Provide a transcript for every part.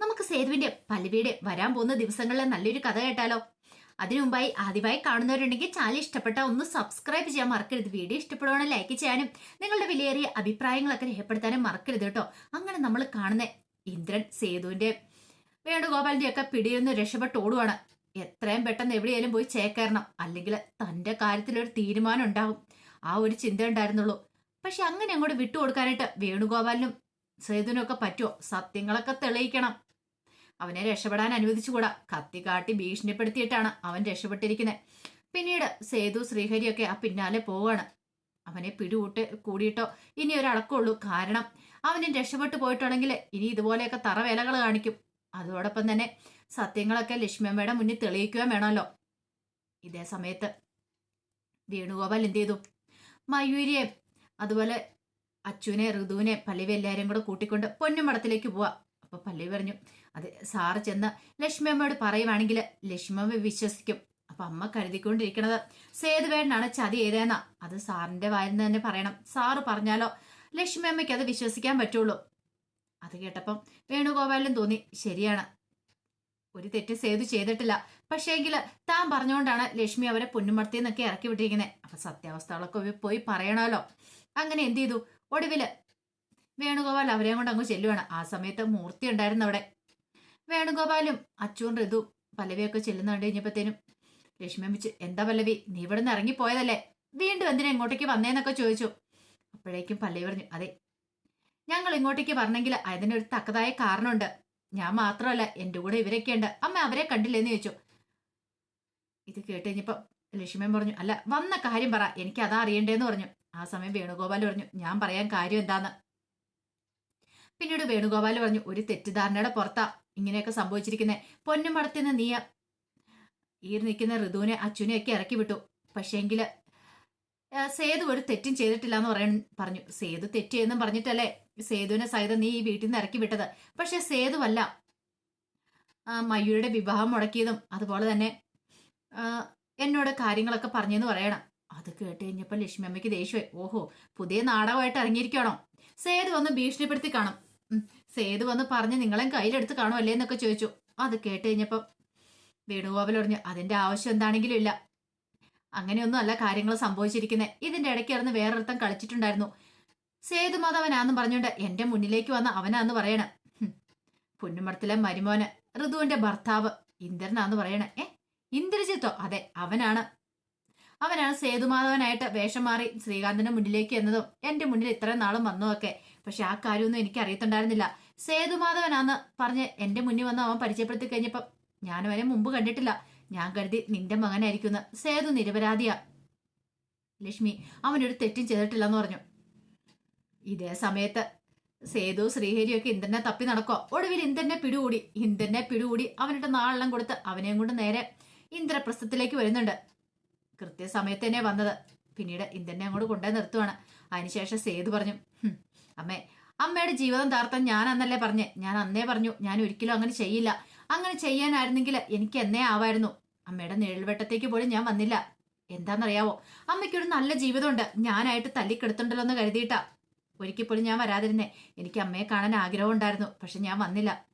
നമുക്ക് സേതുവിന്റെ പല്ലവിയുടെ വരാൻ പോകുന്ന ദിവസങ്ങളിലെ നല്ലൊരു കഥ കേട്ടാലോ? അതിനു മുമ്പായി ആദ്യമായി കാണുന്നവരുണ്ടെങ്കിൽ ചാനൽ ഇഷ്ടപ്പെട്ട ഒന്ന് സബ്സ്ക്രൈബ് ചെയ്യാൻ മറക്കരുത്. വീഡിയോ ഇഷ്ടപ്പെടുവാണ് ലൈക്ക് ചെയ്യാനും നിങ്ങളുടെ വിലയേറിയ അഭിപ്രായങ്ങളൊക്കെ രേഖപ്പെടുത്താനും മറക്കരുത് കേട്ടോ. അങ്ങനെ നമ്മൾ കാണുന്ന ഇന്ദ്രൻ സേതുവിന്റെ വേണുഗോപാലിന്റെ ഒക്കെ പിടിയിൽ നിന്ന് രക്ഷപ്പെട്ട് ഓടുവാണ്. എത്രയും പെട്ടെന്ന് എവിടെയെങ്കിലും പോയി ചേക്കേറണം. അല്ലെങ്കിൽ തന്റെ കാര്യത്തിലൊരു തീരുമാനം ഉണ്ടാവും. ആ ഒരു ചിന്ത ഉണ്ടായിരുന്നുള്ളൂ. പക്ഷെ അങ്ങനെ അങ്ങോട്ട് വിട്ടുകൊടുക്കാനായിട്ട് വേണുഗോപാലിനും സേതുവിനും ഒക്കെ പറ്റുമോ സത്യങ്ങളൊക്കെ തെളിയിക്കണം. അവനെ രക്ഷപ്പെടാൻ അനുവദിച്ചുകൂടാ? കത്തി കാട്ടി ഭീഷണിപ്പെടുത്തിയിട്ടാണ് അവൻ രക്ഷപ്പെട്ടിരിക്കുന്നത് പിന്നീട് സേതു ശ്രീഹരിയൊക്കെ ആ പിന്നാലെ പോവാണ്. അവനെ പിടികൂട്ട് കൂടിയിട്ടോ? ഇനി ഒരടക്കമുള്ളൂ കാരണം അവനെ രക്ഷപ്പെട്ടു പോയിട്ടുണ്ടെങ്കിൽ ഇനി ഇതുപോലെയൊക്കെ തറവേലകൾ കാണിക്കും. അതോടൊപ്പം തന്നെ സത്യങ്ങളൊക്കെ ലക്ഷ്മിയമ്മയുടെ മുന്നിൽ തെളിയിക്കുകയും വേണമല്ലോ. ഇതേ സമയത്ത് വേണുഗോപാൽ എന്ത് ചെയ്തു? മയൂരിയെ അതുപോലെ അച്ചുവിനെ ഋതുവിനെ പല്ലവി എല്ലാവരും കൂടെ കൂട്ടിക്കൊണ്ട് പൊന്നുമടത്തിലേക്ക് പോവാ. അപ്പൊ പല്ലവി പറഞ്ഞു അത് സാറ് ചെന്ന് ലക്ഷ്മി അമ്മയോട് പറയുവാണെങ്കിൽ ലക്ഷ്മി അമ്മ വിശ്വസിക്കും. അപ്പൊ അമ്മ കരുതിക്കൊണ്ടിരിക്കണത് സേതുവേടനാണ് ചതി ചെയ്തതെന്ന അത് സാറിന്റെ വായിൽ നിന്ന് തന്നെ പറയണം. സാറ് പറഞ്ഞാലോ ലക്ഷ്മി അമ്മയ്ക്ക് അത് വിശ്വസിക്കാൻ പറ്റുള്ളൂ. അത് കേട്ടപ്പം വേണുഗോപാലിനും തോന്നി ശരിയാണ്. ഒരു തെറ്റ് സേതു ചെയ്തിട്ടില്ല. പക്ഷേങ്കിൽ താൻ പറഞ്ഞുകൊണ്ടാണ് ലക്ഷ്മി അവരെ പൊന്നുമടത്തിൽ നിന്നൊക്കെ ഇറക്കി വിട്ടിരിക്കുന്നത് അപ്പൊ സത്യാവസ്ഥകളൊക്കെ പോയി പറയണമല്ലോ അങ്ങനെ എന്ത് ചെയ്തു? ഒടുവിൽ വേണുഗോപാൽ അവരെയും കൊണ്ട് അങ്ങ് ചെല്ലുവാണ്. ആ സമയത്ത് മൂർത്തി ഉണ്ടായിരുന്നു അവിടെ. വേണുഗോപാലും അച്ചുവും ഋതു പല്ലവിയൊക്കെ ചെല്ലുന്ന കണ്ടു കഴിഞ്ഞപ്പോഴത്തേനും ലക്ഷ്മി അമ്മിച്ച് എന്താ പല്ലവി? നീ ഇവിടെ നിന്ന് ഇറങ്ങിപ്പോയതല്ലേ? വീണ്ടും എന്തിനാ ഇങ്ങോട്ടേക്ക് വന്നേന്നൊക്കെ ചോദിച്ചു. അപ്പോഴേക്കും പല്ലവി പറഞ്ഞു അതെ ഞങ്ങൾ ഇങ്ങോട്ടേക്ക് പറഞ്ഞെങ്കിൽ അതിനൊരു തക്കതായ കാരണമുണ്ട്. ഞാൻ മാത്രമല്ല എന്റെ കൂടെ ഇവരൊക്കെ ഉണ്ട്. അമ്മ അവരെ കണ്ടില്ലെന്ന് ചോദിച്ചു. ഇത് കേട്ട് കഴിഞ്ഞപ്പോൾ ലക്ഷ്മൻ പറഞ്ഞു അല്ല വന്ന കാര്യം പറ. എനിക്ക് അതാ അറിയണ്ടേന്ന് പറഞ്ഞു. ആ സമയം വേണുഗോപാൽ പറഞ്ഞു ഞാൻ പറയാൻ കാര്യം എന്താന്ന്? പിന്നീട് വേണുഗോപാൽ പറഞ്ഞു ഒരു തെറ്റിദ്ധാരണയുടെ പുറത്താ ഇങ്ങനെയൊക്കെ സംഭവിച്ചിരിക്കുന്നത് പൊന്നുമടത്തിൽ നിന്ന് നീയ. ഈ നിൽക്കുന്ന ഋതുവിനെ അച്ഛനെയൊക്കെ ഇറക്കി വിട്ടു. പക്ഷേങ്കിൽ സേതു ഒരു തെറ്റും ചെയ്തിട്ടില്ല എന്ന് പറയാൻ പറഞ്ഞു. സേതു തെറ്റ് എന്നും പറഞ്ഞിട്ടല്ലേ സേതുവിനെ സഹിതം നീ ഈ വീട്ടിൽ നിന്ന് ഇറക്കി വിട്ടത്. പക്ഷെ സേതുവല്ല. മയൂരിയുടെ വിവാഹം മുടക്കിയതും അതുപോലെ തന്നെ എന്നോട് കാര്യങ്ങളൊക്കെ പറഞ്ഞെന്ന് പറയണം. അത് കേട്ട് കഴിഞ്ഞപ്പോൾ ലക്ഷ്മി അമ്മയ്ക്ക് ദേഷ്യമായി ഓഹോ പുതിയ നാടകമായിട്ട് ഇറങ്ങിയിരിക്കണോ സേതു വന്ന് ഭീഷണിപ്പെടുത്തി കാണും. സേതു വന്ന് പറഞ്ഞ് നിങ്ങളെ കയ്യിലെടുത്ത് കാണുമല്ലേ എന്നൊക്കെ ചോദിച്ചു. അത് കേട്ട് കഴിഞ്ഞപ്പം വേണുഗോപാൽ പറഞ്ഞു അതിന്റെ ആവശ്യം എന്താണെങ്കിലും ഇല്ല. അങ്ങനെയൊന്നും അല്ല കാര്യങ്ങൾ സംഭവിച്ചിരിക്കുന്നത് ഇതിന്റെ ഇടയ്ക്ക് ഇറന്ന് വേറൊരുത്തം കളിച്ചിട്ടുണ്ടായിരുന്നു. സേതു സേതുമാധവനാന്ന് പറഞ്ഞുകൊണ്ട് എന്റെ മുന്നിലേക്ക് വന്ന അവനാന്ന് പറയണം. പുന്നുമടത്തിലെ മരുമോന് ഋതുവിന്റെ ഭർത്താവ് ഇന്ദ്രനാന്ന് പറയണേ. ഏ ഇന്ദ്രജിത്തോ? അതെ അവനാണ്. അവനാണ് സേതുമാധവനായിട്ട് വേഷം മാറി ശ്രീകാന്തിന്റെ മുന്നിലേക്ക് എന്നതും എന്റെ മുന്നിൽ ഇത്രയും നാളും വന്നതൊക്കെ. പക്ഷെ ആ കാര്യമൊന്നും എനിക്ക് അറിയത്തുണ്ടായിരുന്നില്ല സേതുമാധവനാന്ന് പറഞ്ഞ് എന്റെ മുന്നിൽ വന്ന് അവൻ പരിചയപ്പെടുത്തി കഴിഞ്ഞപ്പം ഞാൻ അവനെ മുമ്പ് കണ്ടിട്ടില്ല. ഞാൻ കരുതി നിന്റെ മകനായിരിക്കുന്ന. സേതു നിരപരാധിയാ. ലക്ഷ്മി അവനൊരു തെറ്റും ചെയ്തിട്ടില്ലെന്ന് പറഞ്ഞു. ഇതേ സമയത്ത് സേതു ശ്രീഹരിയൊക്കെ ഇന്ദ്രനെ തപ്പി നടക്കുക ഒടുവിൽ ഇന്ദ്രനെ പിടികൂടി. ഇന്ദ്രനെ പിടികൂടി അവനിട്ട് നാളെല്ലാം കൊടുത്ത് അവനെയും കൊണ്ട് നേരെ ഇന്ദ്രപ്രസ്ഥത്തിലേക്ക് വരുന്നുണ്ട്. കൃത്യസമയത്ത് തന്നെ വന്നത്. പിന്നീട് ഇന്ദ്രനെ അങ്ങോട്ട് കൊണ്ടുപോയി നിർത്തുവാണ്. അതിനുശേഷം സേതു പറഞ്ഞു "ഹും, അമ്മേ അമ്മയുടെ ജീവിതം താർത്താൻ ഞാൻ അന്നല്ലേ പറഞ്ഞേ. ഞാൻ അന്നേ പറഞ്ഞു ഞാൻ ഒരിക്കലും അങ്ങനെ ചെയ്യില്ല. അങ്ങനെ ചെയ്യാനായിരുന്നെങ്കിൽ എനിക്ക് എന്നേ ആവായിരുന്നു. അമ്മയുടെ നിഴൽവെട്ടത്തേക്ക് പോലും ഞാൻ വന്നില്ല. എന്താണെന്നറിയാവോ അമ്മയ്ക്കൊരു നല്ല ജീവിതമുണ്ട്. ഞാനായിട്ട് തല്ലിക്കെടുത്തുണ്ടല്ലോ എന്ന് കരുതിയിട്ടാ. ഒരിക്കൽ ഞാൻ വരാതിരുന്നേ. എനിക്ക് അമ്മയെ കാണാൻ ആഗ്രഹം ഉണ്ടായിരുന്നു പക്ഷെ ഞാൻ വന്നില്ല.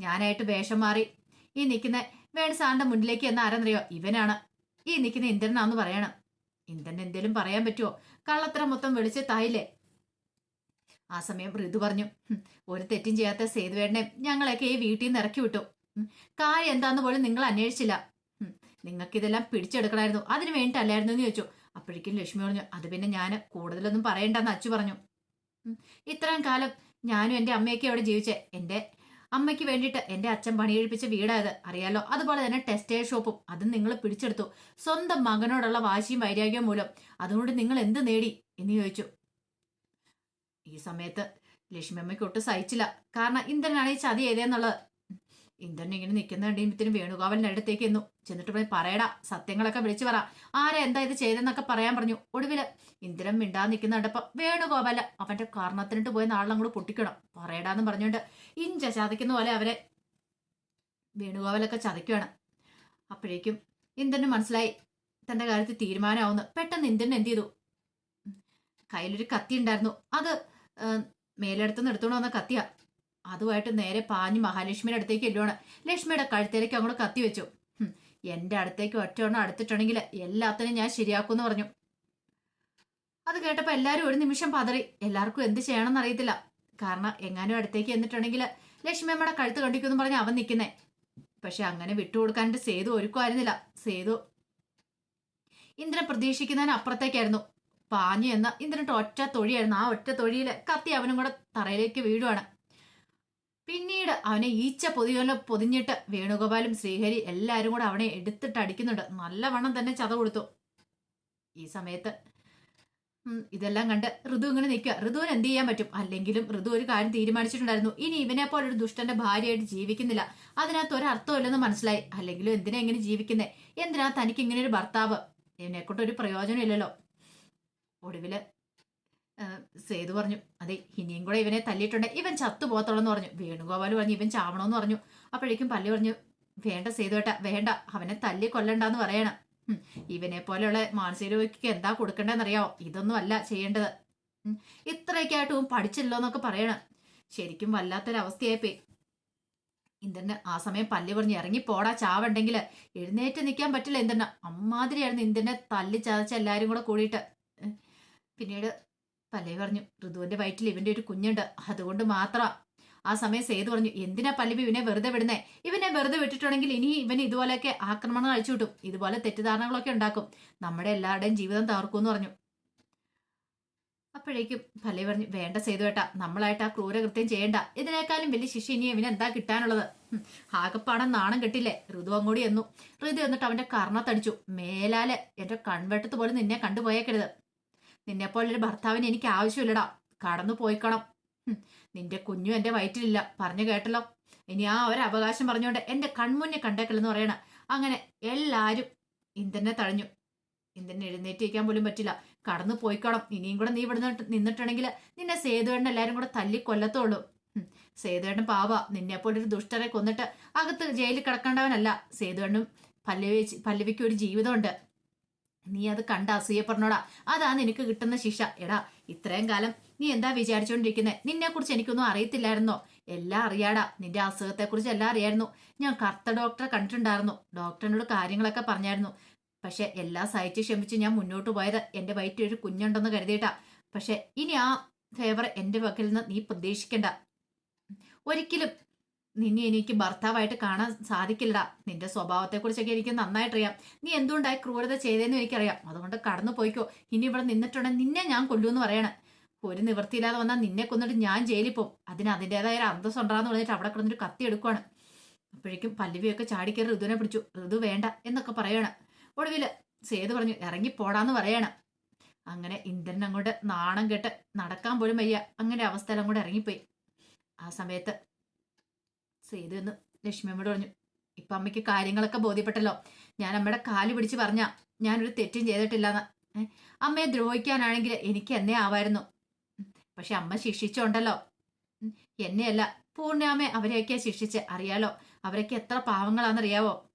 ഞാനായിട്ട് വേഷം മാറി. ഈ നിൽക്കുന്ന വേണ സാറിന്റെ മുന്നിലേക്ക് എന്ന് ആരെന്നറിയോ? ഇവനാണ്. ഈ നിൽക്കുന്ന ഇന്ദ്രനാന്ന് പറയണം. ഇന്ദ്രൻ എന്തേലും പറയാൻ പറ്റുമോ കള്ളത്തരം മൊത്തം വിളിച്ച് തായില്ലേ ആ സമയം ഋതു പറഞ്ഞു ഒരു തെറ്റും ചെയ്യാത്ത സേതുവേടനെ ഞങ്ങളെയൊക്കെ ഈ വീട്ടിൽ നിന്ന് ഇറക്കി വിട്ടു. കാര്യം എന്താന്ന് പോലും നിങ്ങൾ അന്വേഷിച്ചില്ല. നിങ്ങൾക്കിതെല്ലാം പിടിച്ചെടുക്കണമായിരുന്നു അതിന് വേണ്ടിയിട്ടല്ലായിരുന്നു എന്ന് ചോദിച്ചു. അപ്പോഴേക്കും ലക്ഷ്മി പറഞ്ഞു അത് പിന്നെ ഞാൻ കൂടുതലൊന്നും പറയണ്ടെന്ന് അച്ചു പറഞ്ഞു. ഇത്രയും കാലം ഞാനും എന്റെ അമ്മയൊക്കെ അവിടെ ജീവിച്ചേ. എന്റെ അമ്മയ്ക്ക് വേണ്ടിയിട്ട് എന്റെ അച്ഛൻ പണിയെഴുപ്പിച്ച വീടായത് അറിയാലോ? അതുപോലെ തന്നെ ടെക്സ്റ്റൈൽ ഷോപ്പും. അതും നിങ്ങൾ പിടിച്ചെടുത്തു. സ്വന്തം മകനോടുള്ള വാശിയും വൈരാഗ്യവും മൂലം. അതുകൊണ്ട് നിങ്ങൾ എന്ത് നേടി? എന്ന് ചോദിച്ചു. ഈ സമയത്ത് ലക്ഷ്മി അമ്മയ്ക്ക് ഒട്ടും സഹിച്ചില്ല. കാരണം ഇന്ദ്രനാണ് ഈ ചതി ഏതെന്നുള്ളത് ഇന്ദ്രൻ ഇങ്ങനെ നിൽക്കുന്ന കഴിയുമ്പത്തിനും വേണുഗോപാലിന്റെ അടുത്തേക്ക് എന്നു ചെന്നിട്ട് പോയി പറയടാ സത്യങ്ങളൊക്കെ വിളിച്ചു പറ. ആരെ എന്താ ഇത് ചെയ്തെന്നൊക്കെ പറയാൻ പറഞ്ഞു. ഒടുവിൽ ഇന്ദ്രൻ മിണ്ടാ നിൽക്കുന്ന കണ്ടപ്പോ വേണുഗോപാല അവന്റെ കാരണത്തിനിട്ട് പോയി നാളെ പൊട്ടിക്കണം. പറയടാന്ന് പറഞ്ഞുകൊണ്ട് ഇഞ്ച ചതയ്ക്കുന്ന പോലെ അവരെ വേണുഗോപാലൊക്കെ ചതയ്ക്കുകയാണ് അപ്പോഴേക്കും ഇന്ദ്രന് മനസ്സിലായി തന്റെ കാര്യത്തിൽ തീരുമാനമാവുന്നു. പെട്ടെന്ന് ഇന്ദ്രൻ എന്ത് ചെയ്തു? കയ്യിലൊരു കത്തി ഉണ്ടായിരുന്നു. അത് മേലെടുത്തുനിന്ന് എടുത്തോണ്ട് വന്ന കത്തിയ. അതുമായിട്ട് നേരെ പാഞ്ഞ് മഹാലക്ഷ്മിയുടെ അടുത്തേക്ക് എല്ലുവാണ് ലക്ഷ്മിയുടെ കഴുത്തേലേക്ക് അങ്ങോട്ട് കത്തി വെച്ചു. ഹും, എന്റെ അടുത്തേക്ക് ഒറ്റയെണ്ണം അടുത്തിട്ടുണ്ടെങ്കിൽ എല്ലാത്തിനും ഞാൻ ശരിയാക്കുമെന്ന് പറഞ്ഞു. അത് കേട്ടപ്പോൾ എല്ലാവരും ഒരു നിമിഷം പതറി. എല്ലാവർക്കും എന്ത് ചെയ്യണമെന്ന് അറിയത്തില്ല. കാരണം എങ്ങാനും അടുത്തേക്ക് എന്നിട്ടുണ്ടെങ്കിൽ ലക്ഷ്മി അമ്മയുടെ കഴുത്ത് കണ്ടിക്കുമെന്ന് പറഞ്ഞ് അവൻ നിൽക്കുന്നേ പക്ഷെ അങ്ങനെ വിട്ടുകൊടുക്കാനായിട്ട് സേതു ഒരുക്കുമായിരുന്നില്ല. സേതു ഇന്ദ്രൻ പ്രതീക്ഷിക്കുന്നതിന് അപ്പുറത്തേക്കായിരുന്നു. പാഞ്ഞു എന്ന ഇന്ദ്രനിട്ട് ഒറ്റ തൊഴിയായിരുന്നു ആ ഒറ്റ തൊഴിയിൽ കത്തി അവനും കൂടെ തറയിലേക്ക് വീഴുവാണ്. പിന്നീട് അവനെ ഈച്ച പൊതിയോലെ പൊതിഞ്ഞിട്ട് വേണുഗോപാലും ശ്രീഹരി എല്ലാവരും കൂടെ അവനെ എടുത്തിട്ട് അടിക്കുന്നുണ്ട്. നല്ലവണ്ണം തന്നെ ചത കൊടുത്തു. ഈ സമയത്ത് ഇതെല്ലാം കണ്ട് ഋതു ഇങ്ങനെ നിൽക്കുക. ഋതുവിന് എന്ത് ചെയ്യാൻ പറ്റും? അല്ലെങ്കിലും ഋതു ഒരു കാര്യം തീരുമാനിച്ചിട്ടുണ്ടായിരുന്നു. ഇനി ഇവനെ പോലെ ഒരു ദുഷ്ടന്റെ ഭാര്യയായിട്ട് ജീവിക്കുന്നില്ല. അതിനകത്ത് ഒരർത്ഥമില്ലെന്ന് മനസ്സിലായി. അല്ലെങ്കിലും എന്തിനാ ഇങ്ങനെ ജീവിക്കുന്നേ? എന്തിനാ തനിക്ക് ഇങ്ങനെ ഒരു ഭർത്താവ്? ഇവനെ കൊണ്ട് ഒരു പ്രയോജനം ഒടുവിൽ സേതു പറഞ്ഞു അതെ ഇനിയും കൂടെ ഇവനെ തല്ലിയിട്ടുണ്ട്. ഇവൻ ചത്തു പോകത്തുള്ളെന്ന് പറഞ്ഞു. വേണുഗോപാൽ പറഞ്ഞു ഇവൻ ചാവണമെന്ന് പറഞ്ഞു. അപ്പോഴേക്കും പല്ലി പറഞ്ഞു വേണ്ട സേതുവേട്ട വേണ്ട. അവനെ തല്ലി കൊല്ലണ്ടെന്ന് പറയണം. ഇവനെ പോലെയുള്ള മാനസിക രോഗിക്ക് എന്താ കൊടുക്കണ്ടെന്നറിയാവോ? ഇതൊന്നും അല്ല ചെയ്യേണ്ടത് ഇത്രയൊക്കെയായിട്ടും പഠിച്ചല്ലോ എന്നൊക്കെ പറയണം. ശരിക്കും വല്ലാത്തൊരവസ്ഥയായിപ്പോയി. ഇന്ദ്രന് ആ സമയം പല്ലി പറഞ്ഞ് ഇറങ്ങി പോടാ ചാവുണ്ടെങ്കിൽ എഴുന്നേറ്റ് നിൽക്കാൻ പറ്റില്ല ഇന്ദ്രന്. അമ്മാതിരിയായിരുന്നു ഇന്ദ്രനെ തല്ലി ചതച്ച എല്ലാവരും കൂടെ കൂടിയിട്ട്. പിന്നീട് പല്ലവി പറഞ്ഞു ഋതുവിന്റെ വയറ്റിൽ ഇവന്റെ ഒരു കുഞ്ഞുണ്ട്. അതുകൊണ്ട് മാത്രം. ആ സമയം സേതു പറഞ്ഞു എന്തിനാ പല്ലവി ഇവനെ വെറുതെ വിടുന്നേ? ഇവനെ വെറുതെ വിട്ടിട്ടുണ്ടെങ്കിൽ ഇനി ഇവൻ ഇതുപോലെയൊക്കെ ആക്രമണം അഴിച്ചു വിട്ടും ഇതുപോലെ തെറ്റിദ്ധാരണകളൊക്കെ ഉണ്ടാക്കും. നമ്മുടെ എല്ലാവരുടെയും ജീവിതം തകർക്കും എന്ന് പറഞ്ഞു. അപ്പോഴേക്കും പല്ലവി പറഞ്ഞു വേണ്ട സേതു ഏട്ടാ നമ്മളായിട്ട് ആ ക്രൂരകൃത്യം ചെയ്യണ്ട. ഇതിനേക്കാളും വലിയ ശിക്ഷ ഇനി ഇവന് എന്താ കിട്ടാനുള്ളത്? ആകപ്പാടം നാണം കെട്ടില്ലേ ഋതു അങ്ങോടി എന്നു ഋതു എന്നിട്ട് അവന്റെ കർണത്തടിച്ചു. മേലാൽ എന്റെ കൺവെട്ടത്ത് പോലും നിന്നെ കണ്ടുപോയേക്കരുത്. നിന്നെപ്പോലൊരു ഭർത്താവിന് എനിക്ക് ആവശ്യമില്ലടാ. കടന്നു പോയിക്കണം. നിന്റെ കുഞ്ഞു എന്റെ വയറ്റിലില്ല. പറഞ്ഞു കേട്ടല്ലോ. ഇനി ആ ഒരു അവകാശം പറഞ്ഞുകൊണ്ട് എന്റെ കൺമുന്നെ കണ്ടേക്കലെന്ന് പറയണ അങ്ങനെ എല്ലാരും ഇന്ദ്രനെ തഴഞ്ഞു. ഇന്ദ്രനെ എഴുന്നേറ്റ് വയ്ക്കാൻ പോലും പറ്റില്ല. കടന്നു പോയിക്കോണം. ഇനിയും കൂടെ നീ ഇവിടെ നിന്നിട്ടുണ്ടെങ്കിൽ നിന്നെ സേതുവേണ്ണ എല്ലാരും കൂടെ തല്ലി കൊല്ലത്തുള്ളൂ ഹും, സേതുവേണ്ണൻ പാവ. നിന്നെപ്പോലെ ഒരു ദുഷ്ടരെ കൊന്നിട്ട് അകത്ത് ജയിലിൽ കിടക്കേണ്ടവനല്ല. സേതുവേണ്ണും പല്ലവി പല്ലവിക്ക് ഒരു ജീവിതമുണ്ട്. നീ അത് കണ്ട അസൂയപ്പെടണോടാ? അതാ നിനക്ക് കിട്ടുന്ന ശിക്ഷ. എടാ ഇത്രയും കാലം നീ എന്താ വിചാരിച്ചോണ്ടിരിക്കുന്നത് നിന്നെ കുറിച്ച് എനിക്കൊന്നും അറിയത്തില്ലായിരുന്നോ? എല്ലാം അറിയാടാ. നിന്റെ അസുഖത്തെ കുറിച്ച് എല്ലാം അറിയായിരുന്നു. ഞാൻ കറുത്ത ഡോക്ടറെ കണ്ടിട്ടുണ്ടായിരുന്നു. ഡോക്ടറിനോട് കാര്യങ്ങളൊക്കെ പറഞ്ഞായിരുന്നു. പക്ഷെ എല്ലാ സഹിച്ച് ക്ഷമിച്ച് ഞാൻ മുന്നോട്ട് പോയത് എന്റെ വയറ്റിൽ ഒരു കുഞ്ഞുണ്ടെന്ന് കരുതിയിട്ടാ. പക്ഷെ ഇനി ആ ഫേവർ എന്റെ വക്കിൽ നിന്ന് നീ പ്രതീക്ഷിക്കണ്ട. ഒരിക്കലും നിന്നെ എനിക്ക് ഭർത്താവായിട്ട് കാണാൻ സാധിക്കില്ല നിന്റെ സ്വഭാവത്തെക്കുറിച്ചൊക്കെ എനിക്ക് നന്നായിട്ടറിയാം. നീ എന്തുകൊണ്ടായി ക്രൂരത ചെയ്തതെന്ന് എനിക്കറിയാം. അതുകൊണ്ട് കടന്നു പോയിക്കോ. ഇനി ഇവിടെ നിന്നിട്ടുണ്ടെങ്കിൽ നിന്നെ ഞാൻ കൊല്ലുമെന്ന് പറയണേ. ഒരു നിവൃത്തിയില്ലാതെ വന്നാൽ നിന്നെ കൊന്നിട്ട് ഞാൻ ജയിലിൽ പോകും. അതിന് അതിന്റെതായ ഒരു അന്തസ് ഉണ്ടാന്ന് പറഞ്ഞിട്ട് അവിടെ കിടന്നിട്ട് കത്തി എടുക്കുവാണ്. അപ്പോഴേക്കും പല്ലവിയൊക്കെ ചാടിക്കയറി ഋതുവിനെ പിടിച്ചു. ഋതു വേണ്ട എന്നൊക്കെ പറയണം. ഒടുവിൽ സേതു പറഞ്ഞു ഇറങ്ങി പോടാന്ന് പറയണം. അങ്ങനെ ഇന്ദ്രൻ അങ്ങോട്ട് നാണം കെട്ട് നടക്കാൻ പോലും വയ്യ. അങ്ങനെ അവസ്ഥയെല്ലാം കൂടെ ഇറങ്ങിപ്പോയി. ആ സമയത്ത് സേതു എന്ന് ലക്ഷ്മിയമ്മയോട് പറഞ്ഞു. ഇപ്പൊ അമ്മയ്ക്ക് കാര്യങ്ങളൊക്കെ ബോധ്യപ്പെട്ടല്ലോ. ഞാൻ അമ്മയുടെ കാൽ പിടിച്ച് പറഞ്ഞ ഞാനൊരു തെറ്റും ചെയ്തിട്ടില്ലെന്ന്. അമ്മയെ ദ്രോഹിക്കാനാണെങ്കിൽ എനിക്ക് എന്നെ ആവായിരുന്നു. പക്ഷെ അമ്മ ശിക്ഷിച്ചോണ്ടല്ലോ. എന്നെയല്ല പൂർണാമെ അവരെയൊക്കെ ശിക്ഷിച്ച് അറിയാലോ. അവരൊക്കെ എത്ര പാവങ്ങളാണെന്നറിയാവോ?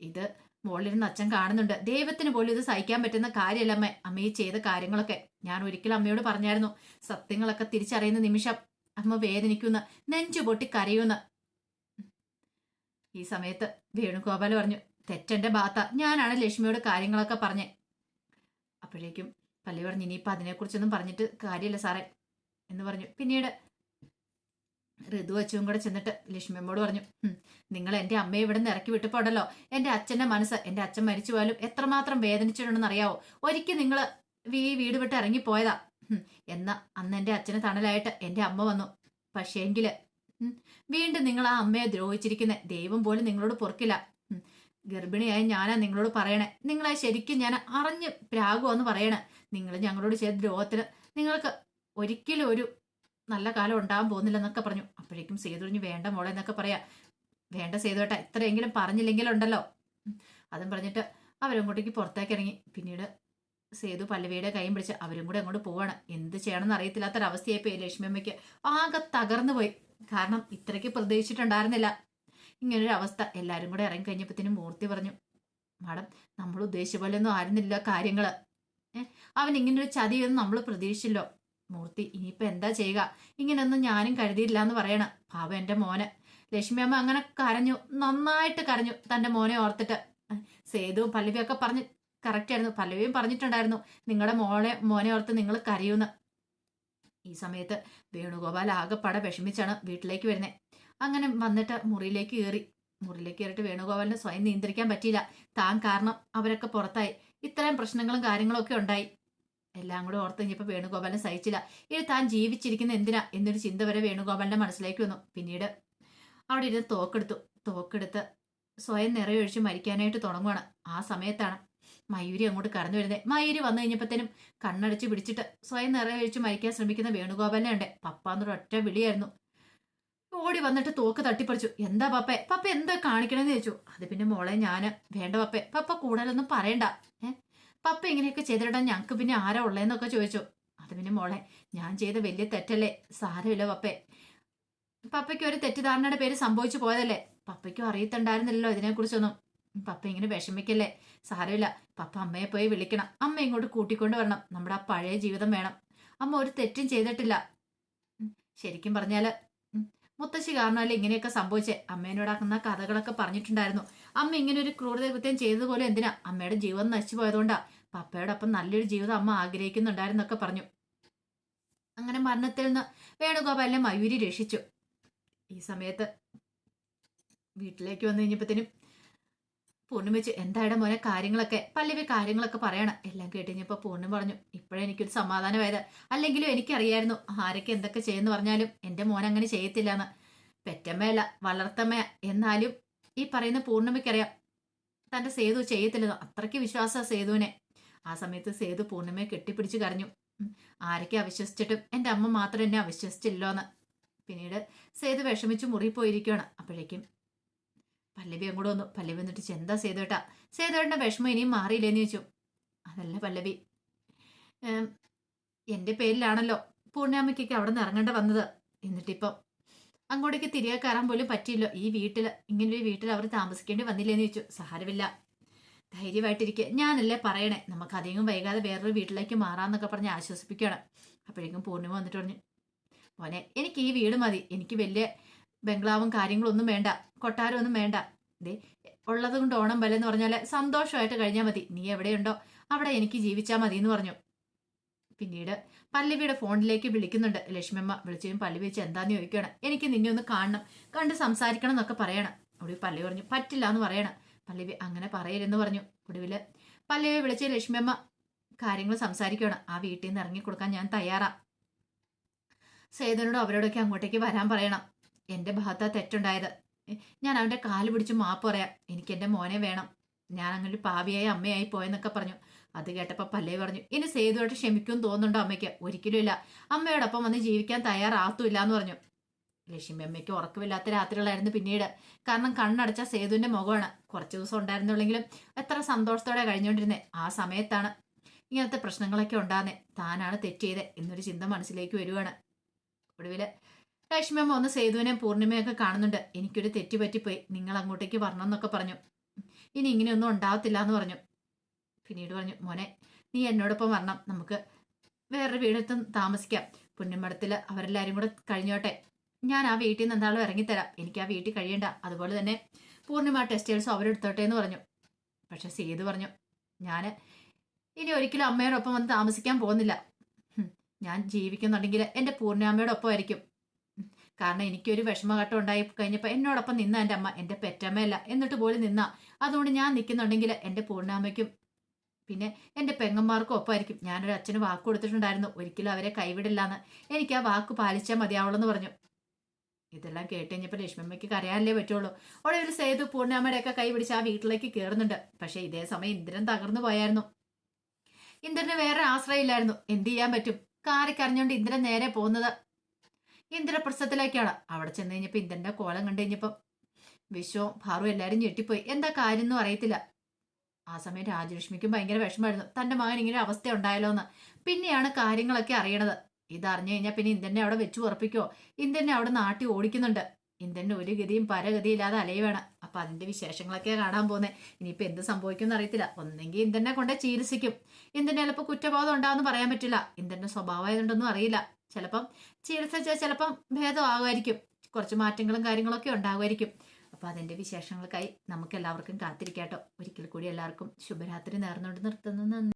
ഇത് മുകളിലിരുന്ന് അച്ഛൻ കാണുന്നുണ്ട്. ദൈവത്തിന് പോലും ഇത് സഹിക്കാൻ പറ്റുന്ന കാര്യമല്ല അമ്മ. അമ്മ ഈ ചെയ്ത കാര്യങ്ങളൊക്കെ. ഞാൻ ഒരിക്കലും അമ്മയോട് പറഞ്ഞായിരുന്നു. സത്യങ്ങളൊക്കെ തിരിച്ചറിയുന്ന നിമിഷം അമ്മ വേദനിക്കുന്ന. നെഞ്ചു പൊട്ടി കരയുന്ന. ഈ സമയത്ത് വേണുഗോപാൽ പറഞ്ഞു തെറ്റെന്റെ ഭാത്ത ഞാനാണ് ലക്ഷ്മിയോട് കാര്യങ്ങളൊക്കെ പറഞ്ഞേ. അപ്പോഴേക്കും പള്ളി പറഞ്ഞു ഇനിയിപ്പോൾ അതിനെക്കുറിച്ചൊന്നും പറഞ്ഞിട്ട് കാര്യമില്ല സാറേ. എന്ന് പറഞ്ഞു. പിന്നീട് ഋതു അച്ചുവും കൂടെ ചെന്നിട്ട് ലക്ഷ്മിയമ്മോട് പറഞ്ഞു നിങ്ങൾ എന്റെ അമ്മയെ ഇവിടെ നിന്ന് ഇറക്കി വിട്ടപ്പോണ്ടല്ലോ എന്റെ അച്ഛന്റെ മനസ്സ് എന്റെ അച്ഛൻ മരിച്ചു പോയാലും എത്രമാത്രം വേദനിച്ചിട്ടുണ്ടെന്ന് അറിയാവോ? ഒരിക്കൽ നിങ്ങൾ ഈ വീട് വിട്ട് ഇറങ്ങിപ്പോയതാ. എന്ന അന്ന് എന്റെ അച്ഛന് തണലായിട്ട് എന്റെ അമ്മ വന്നു. പക്ഷേങ്കിൽ ഉം, വീണ്ടും നിങ്ങൾ ആ അമ്മയെ ദ്രോഹിച്ചിരിക്കുന്ന. ദൈവം പോലും നിങ്ങളോട് പൊറക്കില്ല. ഗർഭിണിയായ ഞാനാ നിങ്ങളോട് പറയണേ. നിങ്ങളെ ശരിക്കും ഞാൻ അറിഞ്ഞ് പ്രാകുമെന്ന് പറയണേ. നിങ്ങൾ ഞങ്ങളോട് ചെയ്ത ദ്രോഹത്തിന് നിങ്ങൾക്ക് ഒരിക്കലും ഒരു നല്ല കാലം ഉണ്ടാകാൻ പോകുന്നില്ല എന്നൊക്കെ പറഞ്ഞു. അപ്പോഴേക്കും സേതുറിഞ്ഞ് വേണ്ട മോളെ എന്നൊക്കെ പറയാ. വേണ്ട സേതുവേട്ട ഇത്രയെങ്കിലും പറഞ്ഞില്ലെങ്കിലുണ്ടല്ലോ അതും പറഞ്ഞിട്ട് അവരങ്ങോട്ടേക്ക് പുറത്തേക്ക് ഇറങ്ങി. പിന്നീട് സേതു പല്ലവിയുടെ കൈയും പിടിച്ച് അവരും കൂടെ അങ്ങോട്ട് പോവാണ്. എന്ത് ചെയ്യണമെന്ന് അറിയത്തില്ലാത്തൊരവസ്ഥയായി പോയി ലക്ഷ്മി അമ്മയ്ക്ക്. ആകെ തകർന്നു പോയി കാരണം ഇത്രയ്ക്ക് പ്രതീക്ഷിച്ചിട്ടുണ്ടായിരുന്നില്ല. ഇങ്ങനൊരു അവസ്ഥ. എല്ലാവരും കൂടെ ഇറങ്ങി കഴിഞ്ഞപ്പോഴത്തേനും മൂർത്തി പറഞ്ഞു മാഡം നമ്മൾ ഉദ്ദേശിച്ച പോലെ ഒന്നും ആയിരുന്നില്ല കാര്യങ്ങൾ അവൻ ഇങ്ങനൊരു ചതിയൊന്നും നമ്മൾ പ്രതീക്ഷിച്ചില്ലോ. മൂർത്തി ഇനിയിപ്പോ എന്താ ചെയ്യുക? ഇങ്ങനെയൊന്നും ഞാനും കരുതിയില്ല എന്ന് പറയണ. പാവം എന്റെ മോനെ. ലക്ഷ്മി അമ്മ അങ്ങനെ കരഞ്ഞു നന്നായിട്ട് കരഞ്ഞു തന്റെ മോനെ ഓർത്തിട്ട്. സേതുവും പല്ലവിയൊക്കെ പറഞ്ഞ് കറക്റ്റ് ആയിരുന്നു. പല്ലവിയും പറഞ്ഞിട്ടുണ്ടായിരുന്നു നിങ്ങളുടെ മോളെ മോനെ ഓർത്ത് നിങ്ങൾ കരയൂന്ന്. ഈ സമയത്ത് വേണുഗോപാൽ ആകെപ്പാടെ വിഷമിച്ചാണ് വീട്ടിലേക്ക് വരുന്നത് അങ്ങനെ വന്നിട്ട് മുറിയിലേക്ക് കയറി. മുറിയിലേക്ക് കയറിയിട്ട് വേണുഗോപാലിന് സ്വയം നിയന്ത്രിക്കാൻ പറ്റിയില്ല. താൻ കാരണം അവരൊക്കെ പുറത്തായി. ഇത്രയും പ്രശ്നങ്ങളും കാര്യങ്ങളൊക്കെ ഉണ്ടായി. എല്ലാം കൂടെ ഓർത്ത് കഴിഞ്ഞപ്പോൾ വേണുഗോപാലിനെ സഹിച്ചില്ല. ഇനി താൻ ജീവിച്ചിരിക്കുന്ന എന്തിനാ? എന്നൊരു ചിന്ത വരെ വേണുഗോപാലിന്റെ മനസ്സിലേക്ക് വന്നു. പിന്നീട് അവിടെ ഇരുന്ന് തോക്കെടുത്തു. തോക്കെടുത്ത് സ്വയം നിറയൊഴിച്ച് മരിക്കാനായിട്ട് തുടങ്ങുവാണ്. ആ സമയത്താണ് മയൂരി അങ്ങോട്ട് കടന്നു വരുന്നത് മയൂരി വന്നു കഴിഞ്ഞപ്പോഴത്തേനും കണ്ണടച്ച് പിടിച്ചിട്ട് സ്വയം നിറയൊഴിച്ച് മരിക്കാൻ ശ്രമിക്കുന്ന വേണുഗോപാലിനെ ഉണ്ട് പപ്പ എന്നൊരു ഒറ്റ വിളിയായിരുന്നു. ഓടി വന്നിട്ട് തോക്ക് തട്ടിപ്പറിച്ചു. എന്താ പപ്പേ? പപ്പ എന്താ കാണിക്കണമെന്ന് ചോദിച്ചു. അത് പിന്നെ മോളെ ഞാൻ വേണ്ട പപ്പേ. പപ്പ കൂടുതലൊന്നും പറയണ്ട. പപ്പ ഇങ്ങനെയൊക്കെ ചെയ്തിടാൻ ഞങ്ങക്ക് പിന്നെ ആരാ ഉള്ളതെന്നൊക്കെ ചോദിച്ചു. അത് പിന്നെ മോളെ ഞാൻ ചെയ്ത വലിയ തെറ്റല്ലേ? സാരമില്ല പപ്പേ. പപ്പയ്ക്ക് ഒരു തെറ്റിദ്ധാരണയുടെ പേര് സംഭവിച്ചു പോയതല്ലേ? പപ്പയ്ക്കും അറിയത്തുണ്ടായിരുന്നില്ലല്ലോ ഇതിനെക്കുറിച്ചൊന്നും. പപ്പ ഇങ്ങനെ വിഷമിക്കല്ലേ? സാരമില്ല. പപ്പ അമ്മയെ പോയി വിളിക്കണം. അമ്മ ഇങ്ങോട്ട് കൂട്ടിക്കൊണ്ട് വരണം. നമ്മുടെ ആ പഴയ ജീവിതം വേണം. അമ്മ ഒരു തെറ്റും ചെയ്തിട്ടില്ല. ശരിക്കും പറഞ്ഞാൽ മുത്തശ്ശി കാരണമല്ലേ ഇങ്ങനെയൊക്കെ സംഭവിച്ചേ? അമ്മേനോടാക്കുന്ന കഥകളൊക്കെ പറഞ്ഞിട്ടുണ്ടായിരുന്നു. അമ്മ ഇങ്ങനെ ഒരു ക്രൂരത കൃത്യം ചെയ്തതുപോലെ എന്തിനാ? അമ്മയുടെ ജീവിതം നശിച്ചു പോയതുകൊണ്ടാ. പപ്പയോടൊപ്പം നല്ലൊരു ജീവിതം അമ്മ ആഗ്രഹിക്കുന്നുണ്ടായിരുന്നൊക്കെ പറഞ്ഞു. അങ്ങനെ മരണത്തിൽ നിന്ന് വേണുഗോപാലിനെ മയൂരി രക്ഷിച്ചു. ഈ സമയത്ത് വീട്ടിലേക്ക് വന്നു കഴിഞ്ഞപ്പോഴത്തേനും പൂർണിമച്ച് എന്തായാലും മോനെ കാര്യങ്ങളൊക്കെ? പല്ലവി കാര്യങ്ങളൊക്കെ പറയണം. എല്ലാം കേട്ട് കഴിഞ്ഞപ്പോൾ പൂർണിമ പറഞ്ഞു ഇപ്പോഴേ എനിക്കൊരു സമാധാനമായത്. അല്ലെങ്കിലും എനിക്കറിയായിരുന്നു ആരൊക്കെ എന്തൊക്കെ ചെയ്യുന്നു പറഞ്ഞാലും എന്റെ മോൻ അങ്ങനെ ചെയ്യത്തില്ല എന്ന് പെറ്റമ്മയല്ല വളർത്തമ്മ എന്നാലും ഈ പറയുന്ന പൂർണിമയ്ക്കറിയാം തന്റെ സേതു ചെയ്യത്തില്ലെന്നോ? അത്രയ്ക്ക് വിശ്വാസ സേതുവിനെ. ആ സമയത്ത് സേതു പൂർണിമയെ കെട്ടിപ്പിടിച്ച് കരഞ്ഞു. ആരൊക്കെ അവിശ്വസിച്ചിട്ടും എന്റെ അമ്മ മാത്രം എന്നെ അവിശ്വസിച്ചില്ലോ എന്ന് പിന്നീട് സേതു വിഷമിച്ച് മുറി പോയിരിക്കുകയാണ് അപ്പോഴേക്കും പല്ലവി അങ്ങോട്ട് വന്നു. പല്ലവി വന്നിട്ട് ചെന്താ സേതുവേട്ടാ സേതുവേട്ടന്റെ വിഷമം ഇനിയും മാറിയില്ലെന്ന് ചോദിച്ചു. അതല്ല പല്ലവി. എന്റെ പേരിലാണല്ലോ പൂർണാമയ്ക്കൊക്കെ അവിടെ നിന്ന് ഇറങ്ങേണ്ട വന്നത്. എന്നിട്ടിപ്പം അങ്ങോട്ടേക്ക് തിരികെ കയറാൻ പോലും പറ്റിയില്ല. ഈ വീട്ടിൽ ഇങ്ങനെ ഒരു വീട്ടിൽ അവർ താമസിക്കേണ്ടി വന്നില്ലേന്ന് ചോദിച്ചു. സഹാരമില്ല. ധൈര്യമായിട്ടിരിക്കുക ഞാനല്ലേ പറയണേ. നമുക്ക് അധികം വൈകാതെ വേറൊരു വീട്ടിലേക്ക് മാറാമെന്നൊക്കെ പറഞ്ഞ് ആശ്വസിപ്പിക്കുകയാണ്. അപ്പോഴേക്കും പൂർണിമ വന്നിട്ട് പറഞ്ഞു മോനെ എനിക്ക് ഈ വീട് മതി. എനിക്ക് വലിയ ബംഗ്ലാവും കാര്യങ്ങളൊന്നും വേണ്ട കൊട്ടാരം ഒന്നും വേണ്ട. ദേ ഉള്ളത് കൊണ്ട് ഓണം വല്ല എന്ന് പറഞ്ഞാൽ സന്തോഷമായിട്ട് കഴിഞ്ഞാൽ മതി. നീ എവിടെയുണ്ടോ അവിടെ എനിക്ക് ജീവിച്ചാൽ മതി എന്ന് പറഞ്ഞു. പിന്നീട് പല്ലവിയുടെ ഫോണിലേക്ക് വിളിക്കുന്നുണ്ട്. ലക്ഷ്മിയമ്മ വിളിച്ചും പല്ലവി വെച്ച് എന്താന്ന് ചോദിക്കുകയാണ്. എനിക്ക് നിന്നെ ഒന്ന് കാണണം കണ്ട് സംസാരിക്കണം എന്നൊക്കെ പറയണം. ഒടുവിൽ പല്ലവി പറഞ്ഞു പറ്റില്ല എന്ന് പറയണം. പല്ലവി അങ്ങനെ പറയരുതെന്ന് പറഞ്ഞു. ഒടുവിൽ പല്ലവി വിളിച്ച് ലക്ഷ്മിയമ്മ കാര്യങ്ങൾ സംസാരിക്കുകയാണ്. ആ വീട്ടിൽ നിന്ന് ഇറങ്ങി കൊടുക്കാൻ ഞാൻ തയ്യാറാ. സേതനോടും അവരോടൊക്കെ അങ്ങോട്ടേക്ക് വരാൻ പറയണം. എന്റെ ഭാഗത്താ തെറ്റുണ്ടായത്. ഞാൻ അവന്റെ കാൽ പിടിച്ച് മാപ്പ് പറയാം. എനിക്ക് എന്റെ മോനെ വേണം. ഞാൻ അങ്ങനെ പാവിയായി അമ്മയായി പോയെന്നൊക്കെ പറഞ്ഞു. അത് കേട്ടപ്പോൾ പല്ലേ പറഞ്ഞു ഇനി സേതുവായിട്ട് ക്ഷമിക്കും തോന്നുന്നുണ്ടോ അമ്മയ്ക്ക്? ഒരിക്കലും ഇല്ല. അമ്മയോടൊപ്പം വന്ന് ജീവിക്കാൻ തയ്യാറാത്തുമില്ല എന്ന് പറഞ്ഞു. ലക്ഷ്മി അമ്മയ്ക്ക് ഉറക്കമില്ലാത്ത രാത്രികളായിരുന്നു പിന്നീട്. കാരണം കണ്ണടച്ച സേതുവിന്റെ മുഖമാണ്. കുറച്ച് ദിവസം ഉണ്ടായിരുന്നുള്ളെങ്കിലും എത്ര സന്തോഷത്തോടെ കഴിഞ്ഞുകൊണ്ടിരുന്നേ. ആ സമയത്താണ് ഇങ്ങനത്തെ പ്രശ്നങ്ങളൊക്കെ ഉണ്ടാകുന്നേ താനാണ് തെറ്റ് ചെയ്തേ എന്നൊരു ചിന്ത മനസ്സിലേക്ക് വരുവാണ്. ഒടുവിൽ ലക്ഷ്മിയമ്മ ഒന്ന് സേതുവിനെ പൂർണിമയൊക്കെ കാണുന്നുണ്ട്. എനിക്കൊരു തെറ്റ് പറ്റിപ്പോയി. നിങ്ങൾ അങ്ങോട്ടേക്ക് വരണം എന്നൊക്കെ പറഞ്ഞു. ഇനി ഇങ്ങനെയൊന്നും ഉണ്ടാവത്തില്ല എന്ന് പറഞ്ഞു. പിന്നീട് പറഞ്ഞു മോനെ നീ എന്നോടൊപ്പം വരണം. നമുക്ക് വേറൊരു വീടത്തും താമസിക്കാം. പുണ്യമഠത്തിൽ അവരെല്ലാവരും കൂടെ കഴിഞ്ഞോട്ടെ. ഞാൻ ആ വീട്ടിൽ നിന്ന് എന്താളും ഇറങ്ങിത്തരാം. എനിക്ക് ആ വീട്ടിൽ കഴിയണ്ട. അതുപോലെ തന്നെ പൂർണിമ ടെക്സ്റ്റൈൽസും അവരെടുത്തോട്ടെ എന്ന് പറഞ്ഞു. പക്ഷെ സേതു പറഞ്ഞു ഞാൻ ഇനി ഒരിക്കലും അമ്മയോടൊപ്പം വന്ന് താമസിക്കാൻ പോകുന്നില്ല. ഞാൻ ജീവിക്കുന്നുണ്ടെങ്കിൽ എന്റെ പൂർണിമയുടെ ഒപ്പം ആയിരിക്കും കാരണം എനിക്കൊരു വിഷമഘട്ടം ഉണ്ടായി കഴിഞ്ഞപ്പോൾ എന്നോടൊപ്പം നിന്ന എന്റെ അമ്മ എന്റെ പെറ്റമ്മയല്ല. എന്നിട്ട് പോലും നിന്ന. അതുകൊണ്ട് ഞാൻ നിൽക്കുന്നുണ്ടെങ്കിൽ എന്റെ പൂർണാമയ്ക്കും പിന്നെ എന്റെ പെങ്ങന്മാർക്കും ഒപ്പമായിരിക്കും. ഞാനൊരു അച്ഛന് വാക്ക് കൊടുത്തിട്ടുണ്ടായിരുന്നു. ഒരിക്കലും അവരെ കൈവിടില്ലാന്ന്. എനിക്ക് ആ വാക്ക് പാലിച്ചാൽ മതിയാവുള്ളൂ എന്ന് പറഞ്ഞു. ഇതെല്ലാം കേട്ട് കഴിഞ്ഞപ്പോൾ ലക്ഷ്മമ്മയ്ക്ക് കരയാനല്ലേ പറ്റുള്ളൂ. അവിടെ ഒരു സേതു പൂർണാമ്മയുടെ ഒക്കെ കൈ പിടിച്ച് ആ വീട്ടിലേക്ക് കയറുന്നുണ്ട്. പക്ഷേ ഇതേ സമയം ഇന്ദ്രൻ തകർന്നു പോയായിരുന്നു. ഇന്ദ്രന് വേറെ ആശ്രയമില്ലായിരുന്നു. എന്ത് ചെയ്യാൻ പറ്റും? കാറി ഇന്ദ്രൻ നേരെ പോകുന്നത് ഇന്ദ്രപ്രസ്ഥത്തിലേക്കാണ് അവിടെ ചെന്ന് കഴിഞ്ഞപ്പോൾ ഇന്ദ്രന്റെ കോലം കണ്ടു കഴിഞ്ഞപ്പം വിശ്വവും ഭാറും എല്ലാവരും ഞെട്ടിപ്പോയി. എന്താ കാര്യം എന്നും അറിയത്തില്ല. ആ സമയം രാജലക്ഷ്മിക്കും ഭയങ്കര വിഷമമായിരുന്നു. തന്റെ മകൻ ഇങ്ങനെ അവസ്ഥ ഉണ്ടായാലോ എന്ന് പിന്നെയാണ് കാര്യങ്ങളൊക്കെ അറിയണത്. ഇതറിഞ്ഞു കഴിഞ്ഞാൽ പിന്നെ ഇന്ദ്രനെ അവിടെ വെച്ചു ഉറപ്പിക്കോ? ഇന്ദ്രനെ അവിടെ നാട്ടി ഓടിക്കുന്നുണ്ട്. ഇന്ദ്രന്റെ ഒരു ഗതിയും പരഗതിയില്ലാതെ അലയുവാണ്. അപ്പൊ അതിന്റെ വിശേഷങ്ങളൊക്കെ കാണാൻ പോകുന്നത് ഇനിയിപ്പോ എന്ത് സംഭവിക്കും അറിയത്തില്ല. ഒന്നെങ്കിൽ ഇന്ദ്രനെ കൊണ്ട് ചികിത്സിക്കും. ഇന്ദ്രനെ ചിലപ്പോൾ കുറ്റബോധം ഉണ്ടാവെന്ന് പറയാൻ പറ്റില്ല. ഇന്ദ്രന്റെ സ്വഭാവമായതുകൊണ്ടൊന്നും അറിയില്ല. ചിലപ്പം ചികിത്സിച്ചാൽ ചിലപ്പം ഭേദമാകുമായിരിക്കും. കുറച്ച് മാറ്റങ്ങളും കാര്യങ്ങളൊക്കെ ഉണ്ടാകുമായിരിക്കും. അപ്പോൾ അതിന്റെ വിശേഷങ്ങൾക്കായി നമുക്ക് എല്ലാവർക്കും കാത്തിരിക്കാട്ടോ. ഒരിക്കൽ കൂടി എല്ലാവർക്കും ശുഭരാത്രി നേർന്നുകൊണ്ട് നിർത്തുന്നു. നന്ദി.